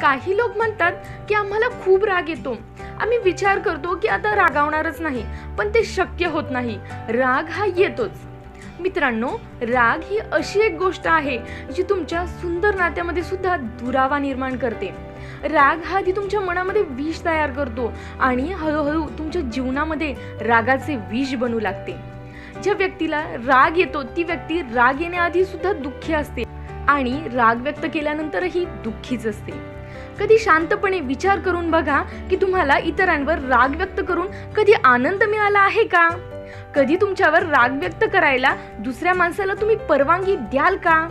काही लोक म्हणतात की आम्हाला खूप राग येतो. आम्ही विचार करतो की आता रागावणारच नाही पण ते शक्य होत नाही. राग हा येतोच. मित्रांनो राग ही अशी एक गोष्ट आहे जी तुमच्या सुंदर नात्यामध्ये सुद्धा दुरावा निर्माण करते. राग हा आधी तुमच्या मनामध्ये विष तयार करतो आणि हळूहळू तुमच्या जीवनामध्ये रागाचे विष बनू लागते. ज्या व्यक्तीला राग येतो ती व्यक्ती राग येण्याआधी सुद्धा दुःखी असते आणि राग व्यक्त केल्यानंतरही दुःखीच असते. कधी शांतपणे विचार करून बघा की तुम्हाला इतरांवर राग व्यक्त करून कधी आनंद मिळाला आहे का? कधी तुमच्यावर राग व्यक्त करायला दुसऱ्या माणसाला तुम्ही परवानगी द्याल का?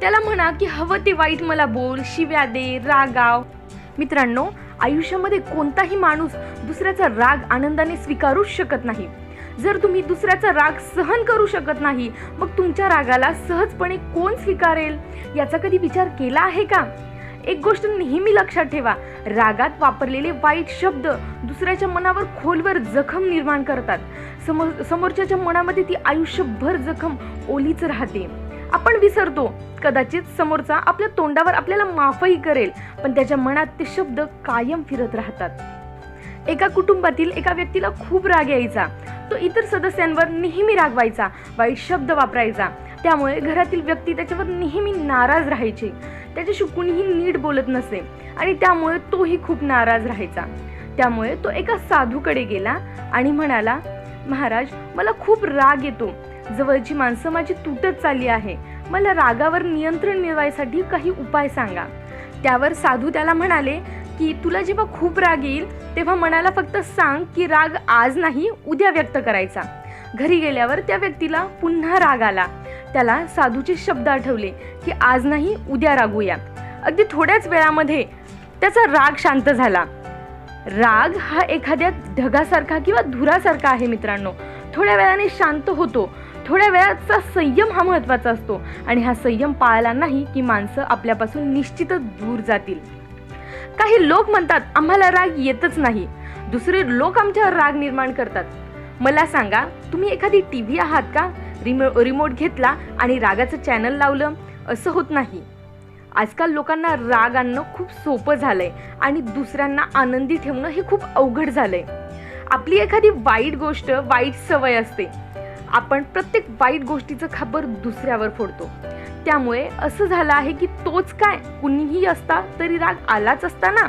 त्याला म्हणा की हवं ते वाईट मला बोल शिव्या दे रागाव. मित्रांनो आयुष्यामध्ये कोणताही माणूस दुसऱ्याचा राग आनंदाने स्वीकारूच शकत नाही. जर तुम्ही दुसऱ्याचा राग सहन करू शकत नाही मग तुमच्या रागाला सहजपणे कोण स्वीकारेल? याचा कधी विचार केला आहे का? एक गोष्ट नेहमी लक्षात ठेवा. रागात वापरलेले वाईट शब्द दुसऱ्याच्या मनावर खोलवर जखम निर्माण करतात. समोर समोरच्याच्या मनामध्ये ती आयुष्यभर जखम ओलीच राहते. आपण विसरतो. कदाचित समोरचा आपल्या तोंडावर आपल्याला माफही करेल पण त्याच्या मनात ते शब्द कायम फिरत राहतात. एका कुटुंबातील एका व्यक्तीला खूप राग यायचा. तो इतर सदस्यांवर नेहमी रागवायचा वाईट शब्द वापरायचा. त्यामुळे घरातील व्यक्ती त्याच्यावर नेहमी नाराज राहायचे. त्याच्याशी कुणीही नीट बोलत नसे. आणि त्यामुळे तोही खूप नाराज राहायचा. त्यामुळे तो एका साधूकडे गेला आणि म्हणाला महाराज मला खूप राग येतो. जवळची माणसं माझी तुटत चालली आहे. मला रागावर नियंत्रण मिळवायसाठी काही उपाय सांगा. त्यावर साधू त्याला म्हणाले की तुला जेव्हा खूप राग येईल तेव्हा मनाला फक्त सांग की राग आज नाही उद्या व्यक्त करायचा. घरी गेल्यावर त्या व्यक्तीला पुन्हा राग आला. त्याला साधूचे शब्द आठवले की आज नाही उद्या रागूया. अगदी थोड्याच वेळामध्ये त्याचा राग शांत झाला. राग हा एखाद्या ढगासारखा किंवा धुरासारखा आहे मित्रांनो. थोड्या वेळाने शांत होतो. थोड्या वेळाचा संयम हा महत्त्वाचा असतो आणि हा संयम पाळला नाही की माणसं आपल्यापासून निश्चितच दूर जातील. काही लोक म्हणतात आम्हाला राग येतच नाही. दुसरे लोक आमच्यावर राग निर्माण करतात. मला सांगा तुम्ही एखादी टी व्ही आहात का? रिमो रिमोट घेतला आणि रागाचं चॅनल लावलं. असं होत नाही. आजकाल लोकांना राग आणणं खूप सोपं झालंय आणि दुसऱ्यांना आनंदी ठेवणं हे खूप अवघड झालंय. आपली एखादी वाईट गोष्ट वाईट सवय असते. आपण प्रत्येक वाईट गोष्टीचं खाबर दुसऱ्यावर फोडतो. त्यामुळे असं झालं आहे की तोच काय? कुणीही असता तरी राग आलाच असता ना.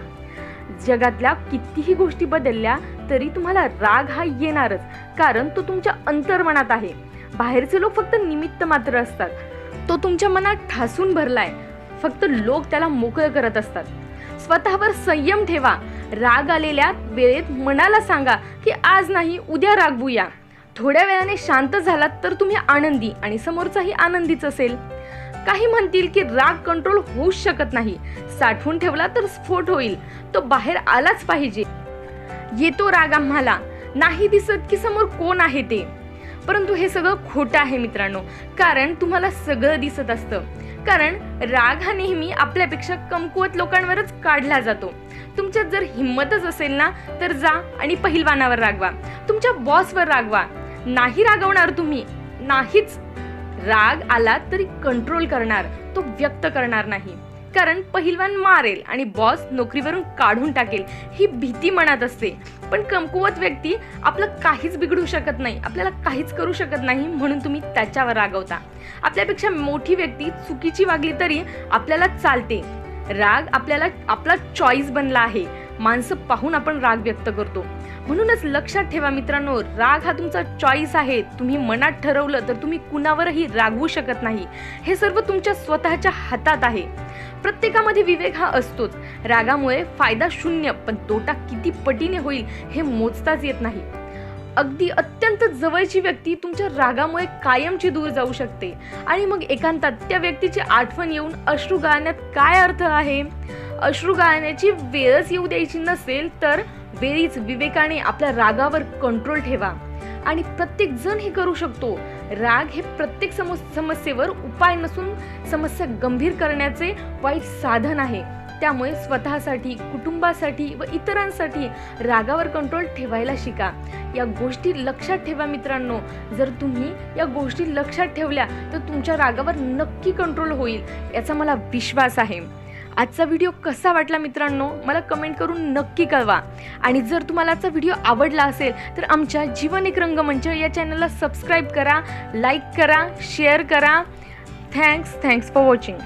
जगातल्या कितीही गोष्टी बदलल्या तरी तुम्हाला राग हा येणारच. कारण तो तुमच्या अंतर्मनात आहे. बाहेरचे लोक फक्त निमित्त मात्र असतात. तो तुमच्या मनात ठासून भरलाय. फक्त लोक त्याला मोकळं करत असतात. स्वतःवर संयम ठेवा. राग आलेल्या वेळेत मनाला सांगा की आज नाही उद्या रागवूया थोड्या वेळाने शांत झालात तर तुम्ही आनंदी आणि समोरचाही आनंदीच असेल. काही म्हणतील की राग कंट्रोल होऊच शकत नाही. साठवून ठेवला तर स्फोट होईल. तो बाहेर आलाच पाहिजे. येतो राग आम्हाला. नाही दिसत की समोर कोण आहे ते. परंतु हे सगळं खोटं आहे मित्रांनो. कारण तुम्हाला सगळं दिसत असतं. कारण राग हा नेहमी आपल्यापेक्षा कमकुवत लोकांवरच काढला जातो. तुमच्यात जर हिंमतच असेल ना तर जा आणि पहिलवानावर रागवा. तुमच्या बॉसवर रागवा. नाही रागवणार तुम्ही. नाहीच. राग आला तरी कंट्रोल करणार. तो व्यक्त करणार नाही. कारण पहिलवान मारेल आणि बॉस नोकरीवरून काढून टाकेल ही भीती मनात असते. पण कमकुवत व्यक्ती आपलं काहीच बिघडू शकत नाही आपल्याला काहीच करू शकत नाही म्हणून तुम्ही त्याच्यावर रागवता. आपल्यापेक्षा मोठी व्यक्ती चुकीची वागली तरी आपल्याला चालते. राग आपल्याला आपला चॉईस बनला आहे. माणसं पाहून आपण राग व्यक्त करतो. म्हणूनच लक्षात ठेवा मित्रांनो राग हा तुमचा चॉईस आहे. तुम्ही मनात ठरवलं तर तुम्ही कुणावरही रागवू शकत नाही. हे सर्व तुमच्या स्वतःच्या हातात आहे. प्रत्येकामध्ये विवेक हा असतोच. रागामुळे फायदा शून्य पण तोटा किती पटीने होईल हे मोजताच येत नाही. अगदी अत्यंत जवळची व्यक्ती तुमच्या रागामुळे कायमची दूर जाऊ शकते. आणि मग एकांतात त्या व्यक्तीची आठवण येऊन अश्रू गाळण्यात काय अर्थ आहे? अश्रू गाळण्याची वेळच येऊ द्यायची नसेल तर वेळीच विवेकाने आपल्या रागावर कंट्रोल ठेवा. आणि प्रत्येक जण हे करू शकतो. राग हे प्रत्येक समस्येवर उपाय नसून समस्या गंभीर करण्याचे वाईट साधन आहे. त्यामुळे स्वतःसाठी कुटुंबासाठी व इतरांसाठी रागावर कंट्रोल ठेवायला शिका. या गोष्टी लक्षात ठेवा मित्रांनो. जर तुम्ही या गोष्टी लक्षात ठेवल्या तर तुमच्या रागावर नक्की कंट्रोल होईल याचा मला विश्वास आहे. आजचा व्हिडिओ कसा वाटला मित्रांनो? मला कमेंट करून नक्की कळवा. आणि जर तुम्हाला आजचा व्हिडिओ आवडला असेल तर आमच्या जीवन एक रंगमंच या चॅनलला सबस्क्राईब करा लाईक करा शेअर करा. Thanks thanks for watching